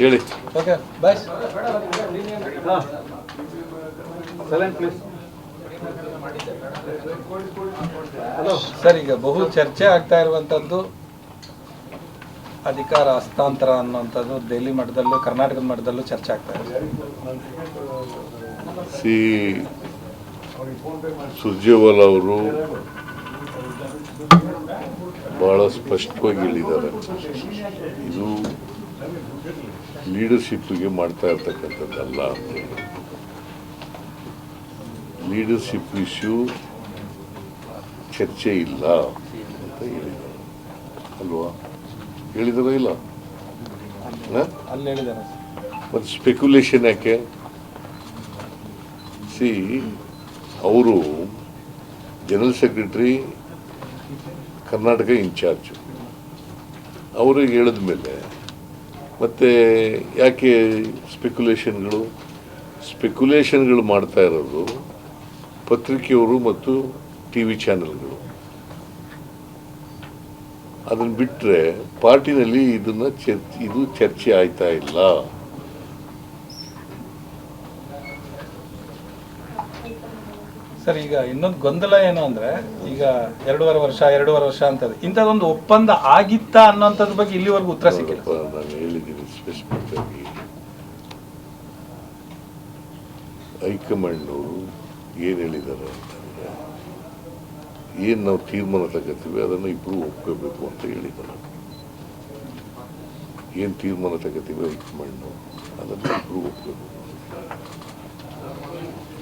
ಹೇಳಿ. Okay bye sir ಈಗ ಬಹು ಚರ್ಚೆ ಆಗ್ತಾ ಇರುವಂಥದ್ದು ಅಧಿಕಾರ ಹಸ್ತಾಂತರ ಅನ್ನುವಂಥದ್ದು ದೆಹಲಿ ಮಟ್ಟದಲ್ಲೂ ಕರ್ನಾಟಕದ ಮಟ್ಟದಲ್ಲೂ ಚರ್ಚೆ ಆಗ್ತಾ ಇದೆ. ಸಿ. ಸುರ್ಜೇವಾಲ ಅವರು ಬಹಳ ಸ್ಪಷ್ಟವಾಗಿ ಹೇಳಿದ್ದಾರೆ. ಇದು ಲೀಡರ್ಶಿಪ್ಗೆ ಮಾಡ್ತಾ ಇರ್ತಕ್ಕಂಥದ್ದಲ್ಲ ಅಂತೇಳಿ ಲೀಡರ್ಶಿಪ್ ಇಶ್ಯೂ ಚರ್ಚೆ ಇಲ್ಲ ಅಂತ ಹೇಳಿದ್ದಾರೆ. ಅಲ್ವಾ? ಹೇಳಿದಾರ ಇಲ್ಲ? ಮತ್ತು ಸ್ಪೆಕ್ಯುಲೇಷನ್ ಯಾಕೆ? ಸಿ ಅವರು ಜನರಲ್ ಸೆಕ್ರೆಟರಿ ಕರ್ನಾಟಕ ಇನ್ಚಾರ್ಜ್ ಅವ್ರಿಗೆ ಹೇಳಿದ ಮೇಲೆ ಮತ್ತೆ ಯಾಕೆ ಸ್ಪೆಕ್ಯುಲೇಷನ್ಗಳು ಸ್ಪೆಕ್ಯುಲೇಷನ್ಗಳು ಮಾಡ್ತಾ ಇರೋದು ಪತ್ರಿಕೆಯವರು ಮತ್ತು ಟಿ ವಿ ಚಾನೆಲ್ಗಳು ಅದನ್ನು ಬಿಟ್ಟರೆ ಪಾರ್ಟಿನಲ್ಲಿ ಇದನ್ನು ಚರ್ಚೆ, ಇದು ಚರ್ಚೆ ಆಯ್ತಾ ಇಲ್ಲ? ಸರ್, ಈಗ ಇನ್ನೊಂದು ಗೊಂದಲ ಏನು ಅಂದ್ರೆ, ಈಗ ಎರಡೂವರೆ ವರ್ಷ ಎರಡೂವರೆ ವರ್ಷ ಅಂತ ಇಂಥದ್ದೊಂದು ಒಪ್ಪಂದ ಆಗಿತ್ತಾ ಅನ್ನೋಂಥದ್ರ ಬಗ್ಗೆ ಇಲ್ಲಿವರೆಗೂ ಉತ್ತರ ಸಿಕ್ಕಿಲ್ಲ. ನಾನು ಸ್ಪೆಸಿಫಿಕ್ ಆಗಿ ಹೈಕಮಾಂಡ್ ಅವರು ಏನು ಹೇಳಿದ್ದಾರೆ ಅಂತಂದ್ರೆ, ಏನು ನಾವು ತೀರ್ಮಾನ ತಗೋತೀವಿ, ಅದನ್ನು ಇಬ್ಬರು ಒಪ್ಕೋಬೇಕು ಅಂತ ಹೇಳಿದ್ದಾರೆ ಏನು ತೀರ್ಮಾನ ತಗೋತೀವಿ ಹೈಕಮಾಂಡ್ ಅದನ್ನು ಇಬ್ಬರು ಒಪ್ಕೋಬೇಕು.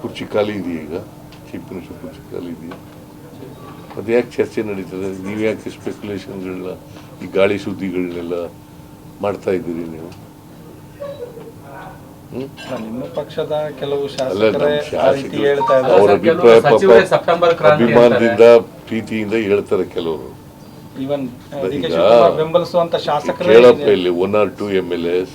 ಕುರ್ಚಿ ಖಾಲಿ ಇದೆಯಾ ಈಗ? ಚೀಫ್ ಮಿನಿಸ್ಟರ್ ಕುರ್ಚಿ ಖಾಲಿ ಇದೆಯಾ? ಅದು ಯಾಕೆ ಚರ್ಚೆ ನಡೀತದೆ? ನೀವು ಯಾಕೆ ಸ್ಪೆಕ್ಯುಲೇಷನ್ಗಳನ್ನ ಈ ಗಾಳಿ ಸುದ್ದಿಗಳನ್ನೆಲ್ಲ ಮಾಡ್ತಾ ಇದ್ದೀರಿ ನೀವು? ಹ್ಮ್? ನಿಮ್ಮ ಪಕ್ಷದ ಕೆಲವು ಅವ್ರ ಅಭಿಪ್ರಾಯ ಅಭಿಮಾನದಿಂದ ಪ್ರೀತಿಯಿಂದ ಹೇಳ್ತಾರೆ ಕೆಲವರು. ಈವನ್ ಈಗ ಶಿವಕುಮಾರ್ ಬೆಂಬಲಿಸುವಂತ ಶಾಸಕರು ಕೇಳಪ್ಪ ಇಲ್ಲಿ one or two M L As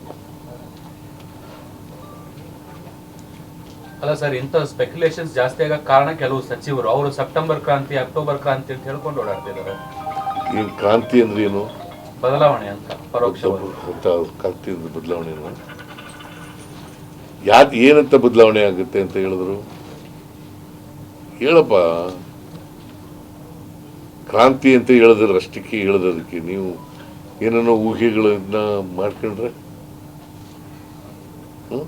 ಅಲ್ಲ ಸರ್ ಇಂಥ ಸ್ಪೆಕ್ಯುಲೇಷನ್ಸ್ ಜಾಸ್ತಿ ಆಗ ಕಾರಣ ಕೆಲವು ಸಚಿವರು. ಅವರು ಸೆಪ್ಟೆಂಬರ್ ಕ್ರಾಂತಿ ಅಕ್ಟೋಬರ್ ಕ್ರಾಂತಿ ಅಂತ ಹೇಳ್ಕೊಂಡು ಓಡಾಡ್ತಿದ್ದಾರೆ ಈ ಕ್ರಾಂತಿ ಅಂದ್ರೆ ಏನು? ಬದಲಾವಣೆ ಅಂತ ಪರೋಕ್ಷ ಕ್ರಾಂತಿ ಅಂದ್ರೆ ಬದಲಾವಣೆ ಯಾವ್ದು ಏನಂತ ಬದಲಾವಣೆ ಆಗುತ್ತೆ ಅಂತ ಹೇಳಿದ್ರು? ಹೇಳಪ್ಪ. ಕ್ರಾಂತಿ ಅಂತ ಹೇಳಿದ್ರೆ ಅಷ್ಟಕ್ಕೆ ಹೇಳಿದ್ರದಕ್ಕೆ ನೀವು ಏನೇನೋ ಊಹೆಗಳನ್ನ ಮಾಡ್ಕೊಂಡ್ರೆ? ಹ್ಮ್